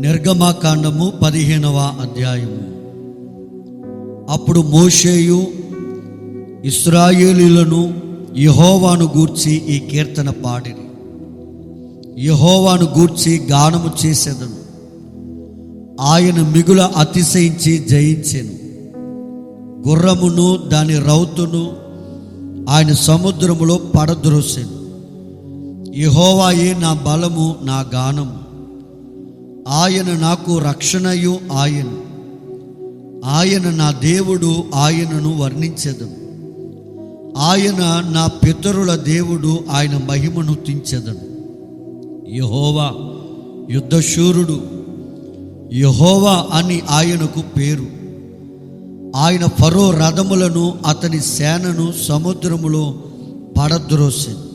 నిర్గమాకాండము పదిహేనవ అధ్యాయము. అప్పుడు మోషేయు ఇస్రాయేలీలను యహోవాను గూర్చి ఈ కీర్తన పాడిరి. యహోవాను గూర్చి గానము చేసేదను. ఆయన మిగుల అతిశయించి జయించెను. గుర్రమును దాని రౌతును ఆయన సముద్రములో పడద్రోసెను. యహోవాయే నా బలము నా గానము. ఆయన నాకు రక్షణయు ఆయన. ఆయన నా దేవుడు ఆయనను వర్ణించెదను. ఆయన నా పితరుల దేవుడు ఆయన మహిమను తించెదను. యహోవా యుద్ధశూరుడు యహోవా అని ఆయనకు పేరు. ఆయన ఫరో రథములను అతని సేనను సముద్రములో పడద్రోసెను.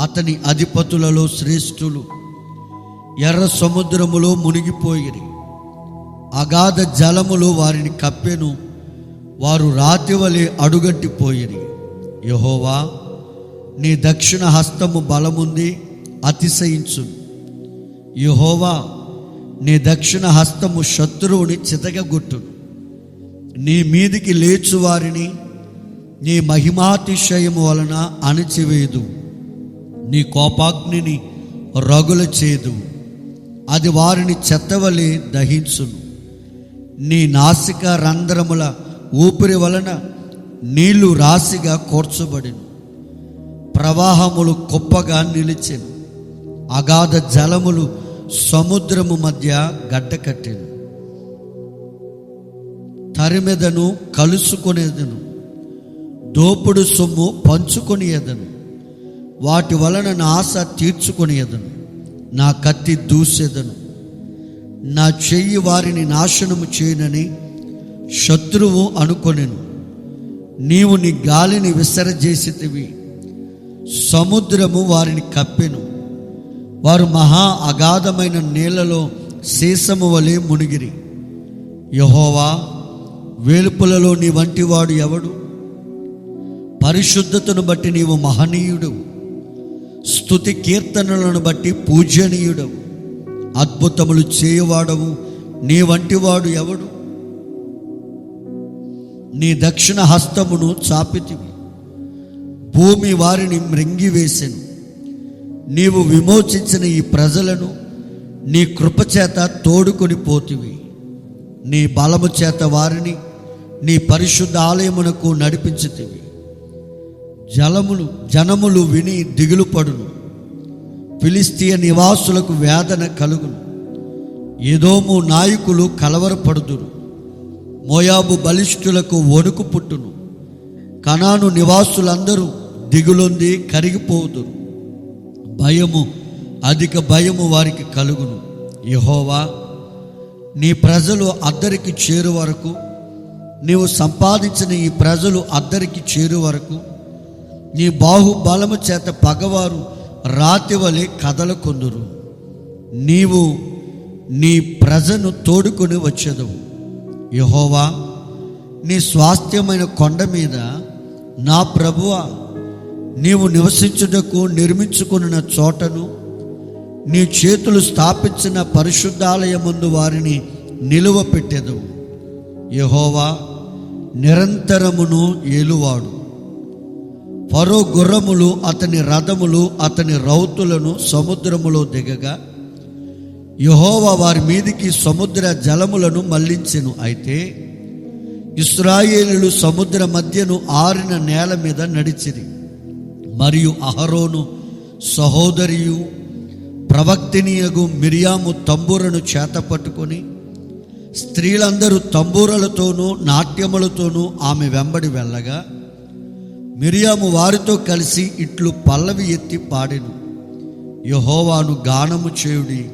అతని అధిపతులలో శ్రేష్ఠులు ఎర్ర సముద్రములో మునిగిపోయిరి. అగాధ జలములు వారిని కప్పెను. వారు రాతి వలె అడుగంటిపోయిరి యహోవా నీ దక్షిణ హస్తము బలముంది అతిశయించు. యహోవా నీ దక్షిణ హస్తము శత్రువుని చితగొట్టును నీ మీదికి లేచు వారిని నీ మహిమాతిశయము వలన అణచివేయదు నీ కోపాగ్నిని రగుల చేదు అది వారిని చెత్తవలి దహించును. నీ నాసిక రంధ్రముల ఊపిరి వలన నీళ్ళు రాశిగా కూర్చబడిను. ప్రవాహములు కుప్పగా నిలిచెను. అగాధ జలములు సముద్రము మధ్య గడ్డకట్టెను తరిమెదను కలుసుకునేదను. దోపుడు సొమ్ము పంచుకొనియదను. వాటి వలన నాశ ఆశ తీర్చుకొనియదను. నా కత్తి దూసెదను. నా చెయ్యి వారిని నాశనము చేయనని శత్రువు అనుకొనెను. నీవు నీ గాలిని విసరజేసితివి. సముద్రము వారిని కప్పెను. వారు మహా అగాధమైన నీళ్ళలో శీసము వలె మునిగిరి. యహోవా వేలుపులలో నీ వంటివాడు ఎవడు? పరిశుద్ధతను బట్టి నీవు మహనీయుడు. స్థుతి కీర్తనలను బట్టి పూజనీయుడవు. అద్భుతములు చేయవాడవు. నీ వంటివాడు ఎవడు? నీ దక్షిణ హస్తమును చాపితివి. భూమి వారిని మృంగివేసెను. నీవు విమోచించిన ఈ ప్రజలను నీ కృపచేత తోడుకొని పోతివి. నీ బలము చేత వారిని నీ పరిశుద్ధ ఆలయమునకు నడిపించుతివి. జలములు జనములు విని దిగులు పడును ఫిలిస్తీయ నివాసులకు వేదన కలుగును. ఏదోము నాయకులు కలవరపడుదురు. మోయాబు బలిష్ఠులకు వణుకు పుట్టును. కణాను నివాసులందరూ దిగులొంది కరిగిపోదురు భయము అధిక భయము వారికి కలుగును. యహోవా నీ ప్రజలు అద్దరికి చేరు వరకు నీవు సంపాదించిన ఈ ప్రజలు అద్దరికి చేరు వరకు నీ బాహుబలము చేత పగవారు రాతి వలె కదలకొందురు నీవు నీ ప్రజను తోడుకొని వచ్చేదవు. యహోవా నీ స్వాస్థ్యమైన కొండ మీద నా ప్రభువ నీవు నివసించుటకు నిర్మించుకున్న చోటను నీ చేతులు స్థాపించిన పరిశుద్ధాలయముందు వారిని నిలువ పెట్టెదవు. యహోవా నిరంతరమును ఏలువాడు. ఫరో గుర్రములు అతని రథములు అతని రౌతులను సముద్రములో దిగగా యహోవా వారి మీదికి సముద్ర జలములను మళ్ళించెను అయితే ఇస్రాయేలులు సముద్ర మధ్యను ఆరిన నేల మీద నడిచిరి. మరియు అహరోను సహోదరియు ప్రవక్తినియగు మిరియాము తంబూరను చేత పట్టుకొని స్త్రీలందరూ తంబూరలతోనూ నాట్యములతోనూ ఆమె వెంబడి వెళ్ళగా మిరియాము వారితో కలిసి ఇట్లు పల్లవి ఎత్తి పాడెను. యహోవాను గానము చేయుడి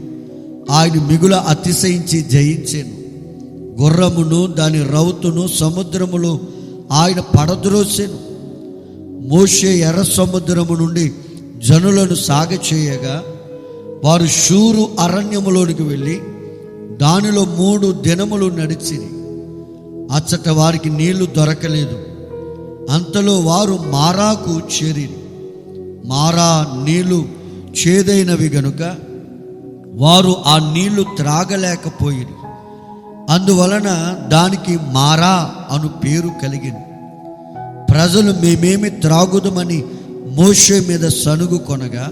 ఆయన మిగుల అతిశయించి జయించెను. గుర్రమును దాని రౌతును సముద్రములో ఆయన పడద్రోసెను. మోషే ఎర్ర సముద్రము నుండి జనులను సాగ చేయగా వారు షూరు అరణ్యములోనికి వెళ్ళి దానిలో మూడు దినములు నడిచిరి. అచ్చట వారికి నీళ్ళు దొరకలేదు. అంతలో వారు మారాకు చేరి మారా నీళ్ళు చేదైనవి గనుక వారు ఆ నీళ్ళు త్రాగలేకపోయిరి. అందువలన దానికి మారా అను పేరు కలిగింది ప్రజలు మేమేమి త్రాగుదమని మోషే మీద సనుగు కొనగా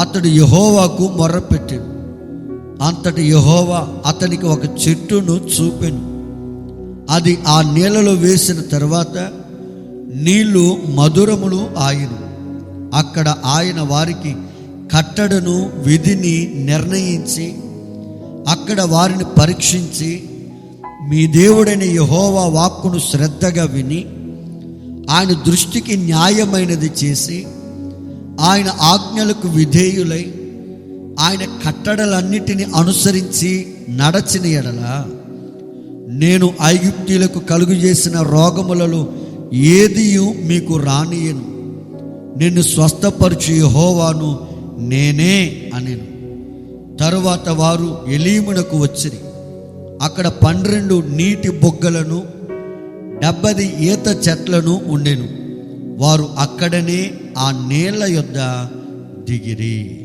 అతడు యహోవాకు మొర్రపెట్టాడు అంతటి యహోవా అతనికి ఒక చెట్టును చూపెను. అది ఆ నీళ్ళలో వేసిన తర్వాత నీళ్ళు మధురములు ఆయను. అక్కడ ఆయన వారికి కట్టడను విధిని నిర్ణయించి అక్కడ వారిని పరీక్షించి మీ దేవుడైన యహోవా వాక్కును శ్రద్ధగా విని ఆయన దృష్టికి న్యాయమైనది చేసి ఆయన ఆజ్ఞలకు విధేయులై ఆయన కట్టడలన్నిటిని అనుసరించి నడచిన ఎడల నేను ఐగుప్తీలకు కలుగు చేసిన రోగములలో ఏదియు మీకు రానియను. నిన్ను స్వస్థపరచు హోవాను నేనే అనేను. తరువాత వారు ఎలీమునకు వచ్చిరి. అక్కడ పన్నెండు నీటి బొగ్గలను డెబ్బది ఈత చెట్లను ఉండెను. వారు అక్కడనే ఆ నీళ్ళ యొద్ద దిగిరి.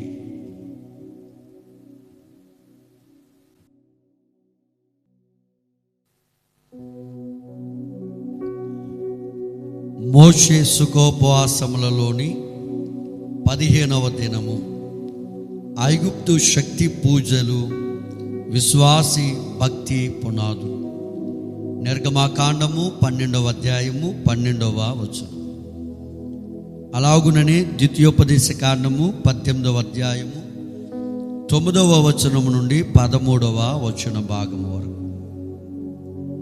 మోషే సుఖోపవాసములలోని పదిహేనవ దినము. ఐగుప్తు శక్తి పూజలు విశ్వాసి భక్తి పునాదు. నిర్గమాకాండము పన్నెండవ అధ్యాయము పన్నెండవ వచనం. అలాగుననే ద్వితీయోపదేశ కాండము పద్దెనిమిదవ అధ్యాయము తొమ్మిదవ వచనము నుండి పదమూడవ వచన భాగం వరకు.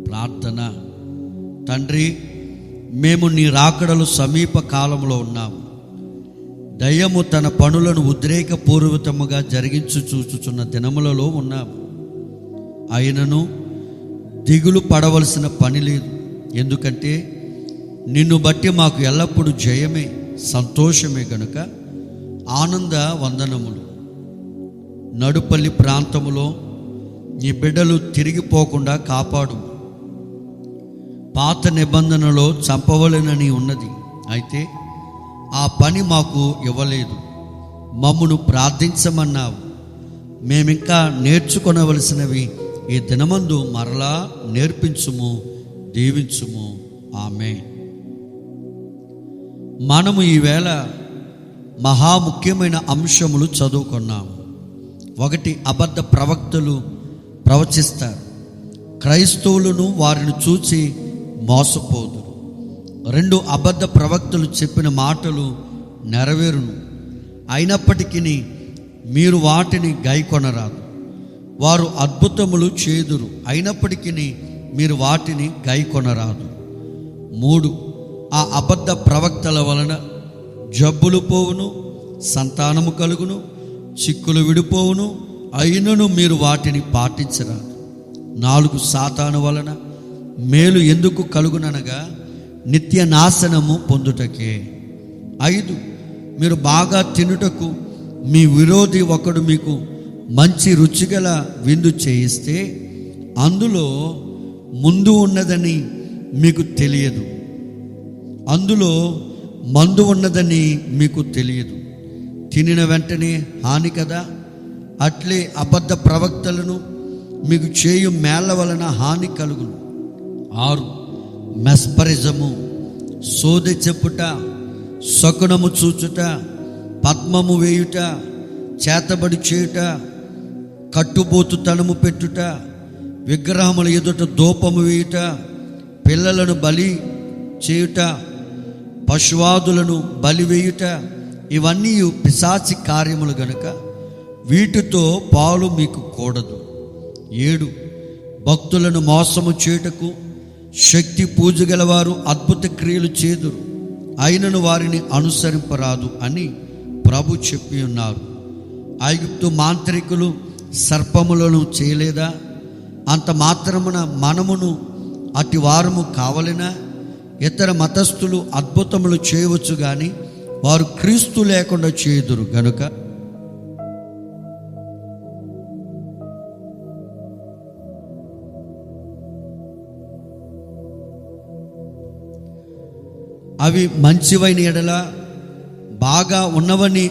ప్రార్థన. తండ్రి మేము నీ రాకడలు సమీప కాలంలో ఉన్నాము. దయ్యము తన పనులను ఉద్రేకపూర్వకముగా జరిగించు చూచుచున్న దినములలో ఉన్నాము. అయినను దిగులు పడవలసిన పని లేదు. ఎందుకంటే నిన్ను బట్టి మాకు ఎల్లప్పుడూ జయమే సంతోషమే గనుక ఆనంద వందనములు. నడుపల్లి ప్రాంతములో నీ బిడ్డలు తిరిగిపోకుండా కాపాడు పాత నిబంధనలో చంపవలెనని ఉన్నది. అయితే ఆ పని మాకు ఇవ్వలేదు. మమ్మను ప్రార్థించమన్నావు. మేమింకా నేర్చుకొనవలసినవి ఈ దినమందు మరలా నేర్పించుము దీవించుము. ఆమె మనము ఈవేళ మహా ముఖ్యమైన అంశములు చదువుకున్నాము. ఒకటి అబద్ధ ప్రవక్తలు ప్రవచిస్తారు. క్రైస్తవులను వారిని చూచి మోసపోదురు. రెండు అబద్ధ ప్రవక్తలు చెప్పిన మాటలు నెరవేరును. అయినప్పటికీ మీరు వాటిని గైకొనరాదు. వారు అద్భుతములు చేదురు. అయినప్పటికీ మీరు వాటిని గైకొనరాదు. మూడు ఆ అబద్ధ ప్రవక్తల వలన జబ్బులు పోవును సంతానము కలుగును చిక్కులు విడిపోవును అయినను మీరు వాటిని పాటించరాదు. నాలుగు సాతాను వలన మేలు ఎందుకు కలుగుననగా నిత్య నాశనము పొందుటకే. ఐదు మీరు బాగా తినుటకు మీ విరోధి ఒకడు మీకు మంచి రుచిగల విందు చేయిస్తే అందులో ముందు ఉన్నదని మీకు తెలియదు. అందులో మందు ఉన్నదని మీకు తెలియదు. తినిన వెంటనే హాని కదా? అట్లే అబద్ధ ప్రవక్తలను మీకు చేయు మేళ్ళ వలన హాని కలుగును. ఆరు. మెస్పరిజము సోది చెప్పుట శకునము చూచుట పద్మము వేయుట చేతబడి చేయుట కట్టుబోతుతనము పెట్టుట విగ్రహముల ఎదుట దూపము వేయుట పిల్లలను బలి చేయుట పశువాదులను బలి వేయుట ఇవన్నీ పిశాచి కార్యములు గనుక వీటితో పాలు మీకు కూడదు. ఏడు. భక్తులను మోసము చేయుటకు శక్తి పూజ గలవారు అద్భుత క్రియలు చేదురు. అయినను వారిని అనుసరింపరాదు అని ప్రభు చెప్పి ఉన్నారు. ఐగుప్తు మాంత్రికులు సర్పములను చేయలేదా? అంత మాత్రమున మనమును అతి వారము కావలినా? ఇతర మతస్థులు అద్భుతములు చేయవచ్చు కానీ వారు క్రీస్తు లేకుండా చేయుదురు గనుక? అవి మంచివైన ఎడల బాగా ఉన్నవని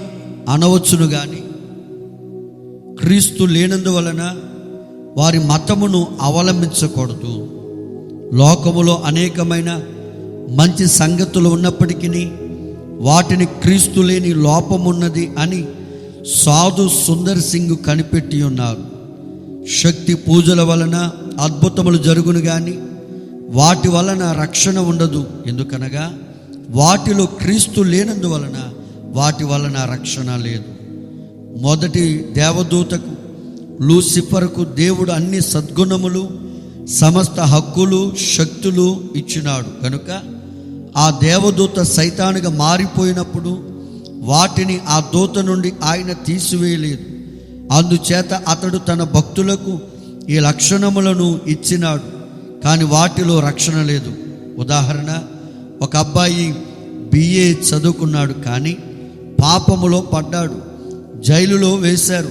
అనవచ్చును కానీ క్రీస్తు లేనందువలన వారి మతమును అవలంబించకూడదు. లోకములో అనేకమైన మంచి సంగతులు ఉన్నప్పటికీ వాటిని క్రీస్తు లేని లోపమున్నది అని సాధు సుందర్ సింగ్ కనిపెట్టి ఉన్నారు. శక్తి పూజల వలన అద్భుతములు జరుగును కానీ వాటి వలన రక్షణ ఉండదు. ఎందుకనగా వాటిలో క్రీస్తు లేనందువలన వాటి వలన రక్షణ లేదు. మొదటి దేవదూతకు లూసిఫర్కు దేవుడు అన్ని సద్గుణములు సమస్త హక్కులు శక్తులు ఇచ్చినాడు. కనుక ఆ దేవదూత సైతానుగా మారిపోయినప్పుడు వాటిని ఆ దూత నుండి ఆయన తీసివేయలేదు. అందుచేత అతడు తన భక్తులకు ఈ లక్షణములను ఇచ్చినాడు కానీ వాటిలో రక్షణ లేదు. ఉదాహరణ ఒక అబ్బాయి బిఏ చదువుకున్నాడు కానీ పాపములో పడ్డాడు. జైలులో వేశారు.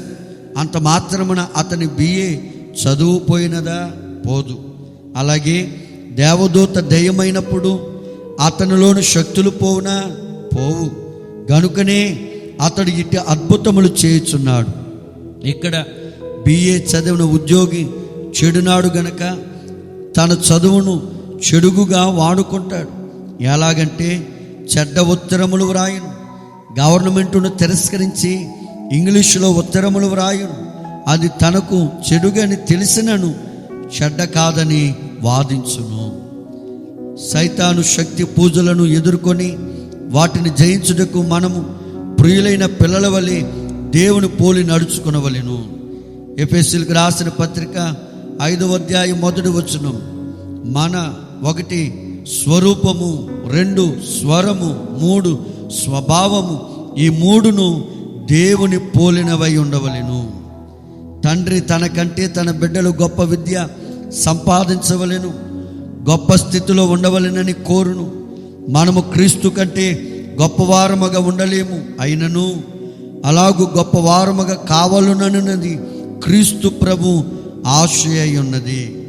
అంత మాత్రమున అతని బిఏ చదువు పోయినదా పోదు. అలాగే దేవదూత దయ్యమైనప్పుడు అతనిలోని శక్తులు పోవునా? పోవు. గనుకనే అతడు ఇట్టి అద్భుతములు చేయుచున్నాడు. ఇక్కడ బిఏ చదివిన ఉద్యోగి చెడునాడు గనక తన చదువును చెడుగుగా వాడుకుంటాడు. ఎలాగంటే చెడ్డ ఉత్తరములు వ్రాయను. గవర్నమెంట్ను తిరస్కరించి ఇంగ్లీషులో ఉత్తరములు వ్రాయను. అది తనకు చెడుగని తెలిసినను చెడ్డ కాదని వాదించును. సైతాను శక్తి పూజలను ఎదుర్కొని వాటిని జయించుటకు మనము ప్రియులైన పిల్లల వలె దేవుని పోలి నడుచుకునవలెను. ఎఫ్ఎస్సీలకు రాసిన పత్రిక ఐదవ అధ్యాయం మొదటి వచ్చును మన ఒకటి స్వరూపము రెండు స్వరము మూడు స్వభావము ఈ మూడును దేవుని పోలినవై ఉండవలెను. తండ్రి తనకంటే తన బిడ్డలు గొప్ప విద్య సంపాదించవలెను గొప్ప స్థితిలో ఉండవలెనని కోరును. మనము క్రీస్తు కంటే గొప్పవారముగా ఉండలేము అయినను. అలాగూ గొప్పవారముగా కావాలననున్నది క్రీస్తు ప్రభు ఆశయ ఉన్నది.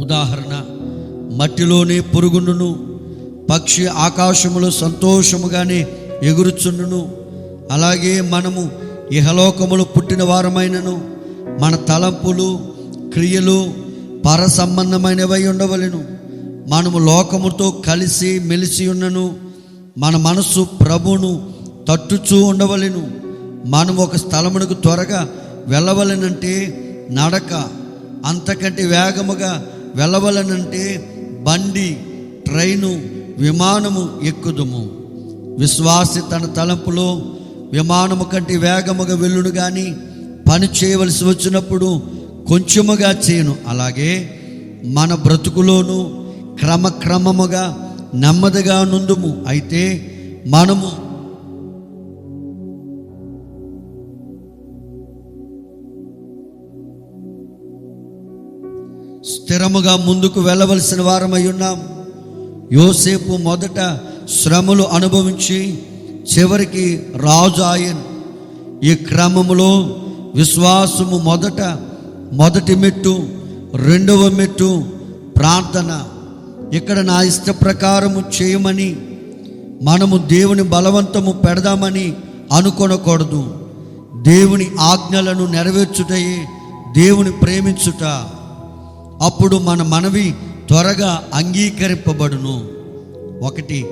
ఉదాహరణ మట్టిలోనే పురుగును పక్షి ఆకాశములో సంతోషముగానే ఎగురుచుండును. అలాగే మనము ఇహలోకములు పుట్టిన వారమైనను. మన తలంపులు క్రియలు పర సంబంధమైనవై ఉండవలెను. మనము లోకముతో కలిసి మెలిసి ఉన్నను. మన మనస్సు ప్రభును తట్టుచూ ఉండవలెను. మనం ఒక స్థలమునకు త్వరగా వెళ్ళవలెనంటే నడక అంతకంటే వేగముగా వెళ్ళవలనంటే బండి ట్రైను విమానము ఎక్కుదుము. విశ్వాసి తన తలంపులో విమానము కంటే వేగముగా వెళ్ళును కానీ పని చేయవలసి వచ్చినప్పుడు కొంచెముగా చేయను. అలాగే మన బ్రతుకులోనూ క్రమక్రమముగా నెమ్మదిగా నుందుము. అయితే మనము స్థిరముగా ముందుకు వెళ్ళవలసిన వారమై ఉన్నాం. యోసేపు మొదట శ్రమలు అనుభవించి చివరికి రాజు ఆయన్ ఈ క్రమములో విశ్వాసము మొదట మొదటి మెట్టు రెండవ మెట్టు ప్రార్థన. ఇక్కడ నా ఇష్ట ప్రకారము చేయమని మనము దేవుని బలవంతము పెడదామని అనుకొనకూడదు. దేవుని ఆజ్ఞలను నెరవేర్చుటయే దేవుని ప్రేమించుట. అప్పుడు మన మనవి త్వరగా అంగీకరింపబడును. ఒకటి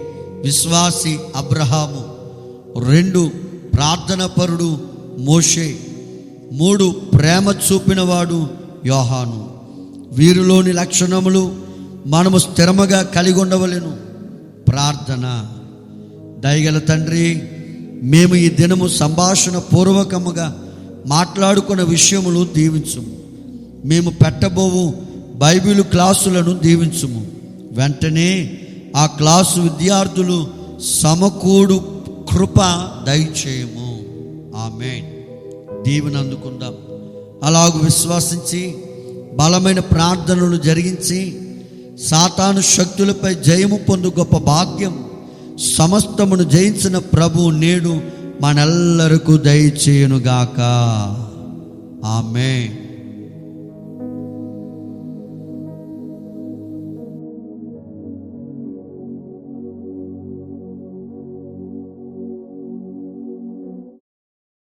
విశ్వాసి అబ్రహాము. రెండు ప్రార్థనపరుడు మోషే. మూడు ప్రేమ చూపినవాడు యోహాను. వీరిలోని లక్షణములు మనము స్థిరముగా కలిగి ఉండవలెను ప్రార్థన. దయగల తండ్రి మేము ఈ దినము సంభాషణ పూర్వకముగా మాట్లాడుకున్న విషయములు దీవించము. మేము పెట్టబోవు బైబిల్ క్లాసులను దీవించుము. వెంటనే ఆ క్లాసు విద్యార్థులు సమకూడు కృప దయచేయము. ఆమె దీవెన అందుకుందాం. అలాగూ విశ్వాసించి బలమైన ప్రార్థనలు జరిగించి సాతాను శక్తులపై జయము పొందు గొప్ప భాగ్యం సమస్తమును జయించిన ప్రభు నేడు మనెల్లరకు దయచేయునుగాక. ఆమె